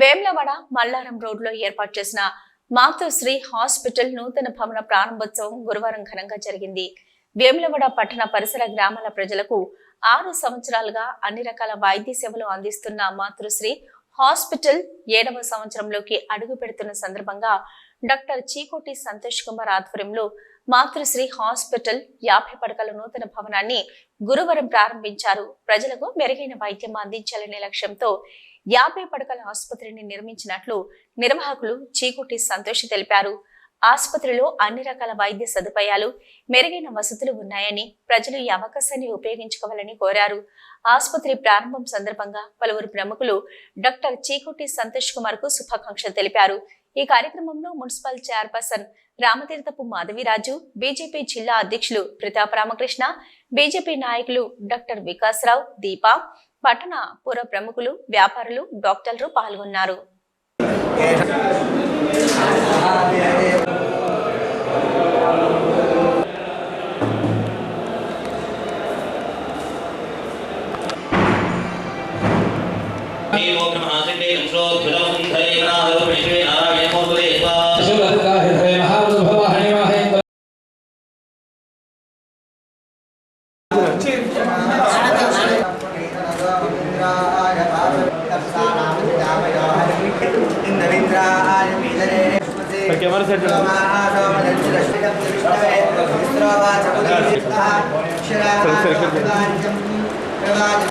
వేమ్లవాడ మల్లారం రోడ్లో ఏర్పాటు చేసిన మాతృశ్రీ హాస్పిటల్ నూతన భవన ప్రారంభోత్సవం గురువారం ఘనంగా జరిగింది. వేములవాడ పట్టణ పరిసర గ్రామాల ప్రజలకు ఆరు సంవత్సరాలుగా అన్ని రకాల వైద్య సేవలు అందిస్తున్న మాతృశ్రీ హాస్పిటల్ ఏడవ సంవత్సరంలోకి అడుగు పెడుతున్న సందర్భంగా డాక్టర్ చీకోటి సంతోష్ కుమార్ ఆధ్వర్యంలో మాతృశ్రీ హాస్పిటల్ యాభై పడకల నూతన భవనాన్ని గురువారం ప్రారంభించారు. ప్రజలకు మెరుగైన వైద్యం అందించాలనే లక్ష్యంతో యాభై పడకల ఆసుపత్రిని నిర్మించినట్లు నిర్వాహకులు చీకుటి సంతోష్ తెలిపారు. ఆసుపత్రిలో అన్ని రకాల వైద్య సదుపాయాలు మెరుగైన వసతులు ఉన్నాయని ప్రజలు ఈ అవకాశాన్ని ఉపయోగించుకోవాలని కోరారు. ఆసుపత్రి ప్రారంభం సందర్భంగా పలువురు ప్రముఖులు డాక్టర్ చీకుటి సంతోష్ కుమార్కు శుభాకాంక్షలు తెలిపారు. ఈ కార్యక్రమంలో municipal chairperson Ramatheerthapu Madhaviraju BJP జిల్లా అధ్యక్షులు ప్రతాప్ రామకృష్ణ బీజేపీ నాయకులు డాక్టర్ వికాసరావు దీప పట్టణ పుర ప్రముఖులు వ్యాపారులు డాక్టర్లు పాల్గొన్నారు. కెమెరా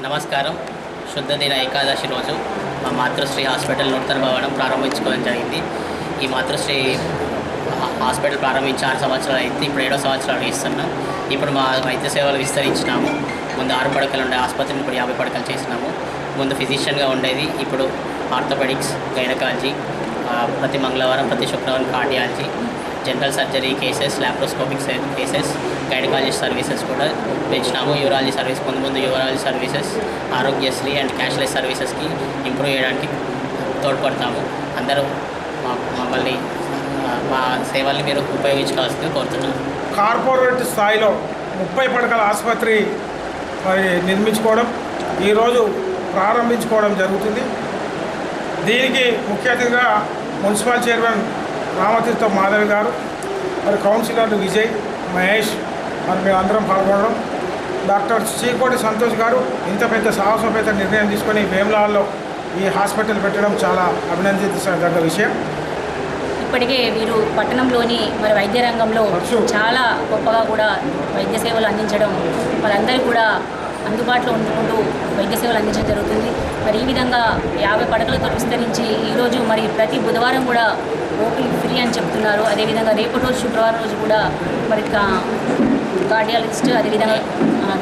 నమస్కారం. శుద్ధ దిన ఏకాదశి రోజు మా మాతృశ్రీ హాస్పిటల్ నూతన భవనం ప్రారంభించుకోవడం జరిగింది. ఈ మాతృశ్రీ హాస్పిటల్ ప్రారంభించి ఆరు సంవత్సరాలు అయింది. ఇప్పుడు ఏడో సంవత్సరాలు ఇస్తున్నాం ఇప్పుడు మా వైద్య సేవలు విస్తరించినాము. ముందు ఆరు పడకలు ఉండే ఆసుపత్రిని ఇప్పుడు యాభై పడకలు చేసినాము. ముందు ఫిజిషియన్గా ఉండేది. ఇప్పుడు ఆర్థోపెడిక్స్ గైనకాలజీ ప్రతి మంగళవారం ప్రతి శుక్రవారం cardiology general surgery cases laparoscopic cases gynaecology services కూడా పెంచినాము యూరాలజీ సర్వీస్ ముందు ముందు urology services Aarogyasri and cashless సర్వీసెస్కి improve చేయడానికి తోడ్పడతాము. అందరూ మా మమ్మల్ని మా సేవల్ని మీరు ఉపయోగించుకోవాల్సిందిగా కోరుతున్నాను కార్పొరేట్ స్థాయిలో ముప్పై పడకల ఆసుపత్రి మరి నిర్మించుకోవడం ఈరోజు ప్రారంభించుకోవడం జరుగుతుంది. దీనికి ముఖ్య అతిథిగా మున్సిపల్ చైర్మన్ రామతీర్థ మాధవి గారు మరి కౌన్సిలర్లు విజయ్ మహేష్ మరి మేమందరం పాల్గొనడం. డాక్టర్ చీకోటి సంతోష్ గారు ఇంత పెద్ద సాహసోపేత నిర్ణయం తీసుకొని వేములాల్లో ఈ హాస్పిటల్ పెట్టడం చాలా అభినందించదగ్గ విషయం. ఇప్పటికే వీరు పట్టణంలోని మరి వైద్య రంగంలో చాలా గొప్పగా కూడా వైద్య సేవలు అందించడం వాళ్ళందరూ కూడా అందుబాటులో ఉంచుకుంటూ వైద్య సేవలు అందించడం జరుగుతుంది. మరి ఈ విధంగా యాభై పడకలతో విస్తరించి ఈరోజు మరి ప్రతి బుధవారం కూడా ఓపీ ఫ్రీ అని చెప్తున్నారు. అదేవిధంగా రేపటి రోజు శుక్రవారం రోజు కూడా మరి కార్డియాలజిస్ట్ అదేవిధంగా ఆ,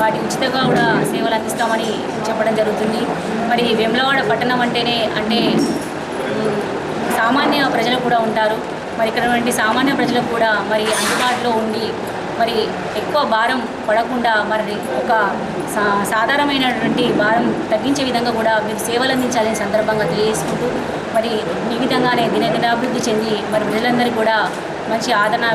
వాటి ఉచితంగా కూడా సేవలు అందిస్తామని చెప్పడం జరుగుతుంది. మరి వెమ్లవాడ పట్టణం అంటేనే అంటే సామాన్య ప్రజలు కూడా ఉంటారు. మరి ఇక్కడ సామాన్య ప్రజలకు కూడా మరి అందుబాటులో ఉండి మరి ఎక్కువ భారం పడకుండా మరి ఒక సా సాధారణమైనటువంటి భారం తగ్గించే విధంగా కూడా మీరు సేవలు అందించాలని సందర్భంగా తెలియజేసుకుంటూ మరి ఈ విధంగానే దినదినాభివృద్ధి చెంది మరి ప్రజలందరూ కూడా మంచి ఆదరణ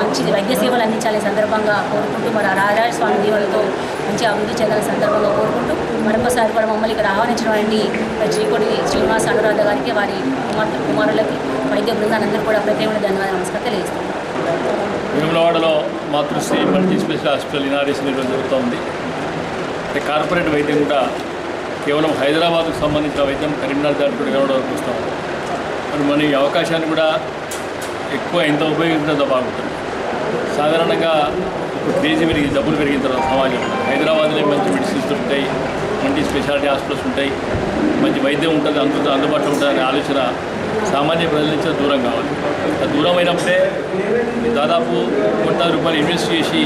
మంచి వైద్య సేవలు అందించాలి సందర్భంగా కోరుకుంటూ మరి ఆ రాజరాజ స్వామి దీవులతో మంచి అభివృద్ధి చెందాల సందర్భంగా కోరుకుంటూ మరొకసారి కూడా మమ్మల్ని ఇక్కడ ఆహ్వానించినటువంటి శ్రీకోటి శ్రీనివాస అనురాధ గారికి వారి కుమార్తె కుమారులకి వైద్య బృందాలందరూ కూడా ప్రత్యేకమైన ధన్యవాదాలు నమస్కారం తెలియజేస్తున్నాను. వేములవాడలో Matrusri multi special hospital inauguration నిర్వహణ జరుగుతోంది. అంటే కార్పొరేట్ వైద్యం కూడా కేవలం హైదరాబాద్కు సంబంధించిన వైద్యం కరీంనగర్ దాంట్లో కూడా వినవడం చూస్తాం. మరి మన ఈ అవకాశాన్ని కూడా ఎక్కువ ఎంత ఉపయోగించడంతో బాగుంటుంది. సాధారణంగా దేశం పెరిగి డబ్బులు పెరిగిన తర్వాత సమాజం హైదరాబాద్లో మంచి మెడిసిన్స్ ఉంటాయి మంచి స్పెషాలిటీ హాస్పిటల్స్ ఉంటాయి మంచి వైద్యం ఉంటుంది అందుబాటులో ఉంటుంది అనే ఆలోచన సామాన్య ప్రజల నుంచి దూరం కావాలి. దూరమైనప్పుడే దాదాపు కోట్లాది రూపాయలు ఇన్వెస్ట్ చేసి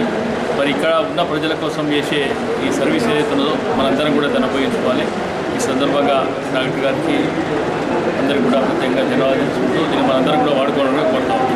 మరి ఇక్కడ ఉన్న ప్రజల కోసం చేసే ఈ సర్వీస్ ఏదైతే ఉన్నదో మనందరం కూడా దాన్ని ఉపయోగించుకోవాలి. ఈ సందర్భంగా డాక్టర్ గారికి అందరికీ కూడా ప్రత్యేకంగా ధన్యవాదాలు తెలుసుకుంటూ దీన్ని మనందరం కూడా వాడుకోవాలని కోరుతాము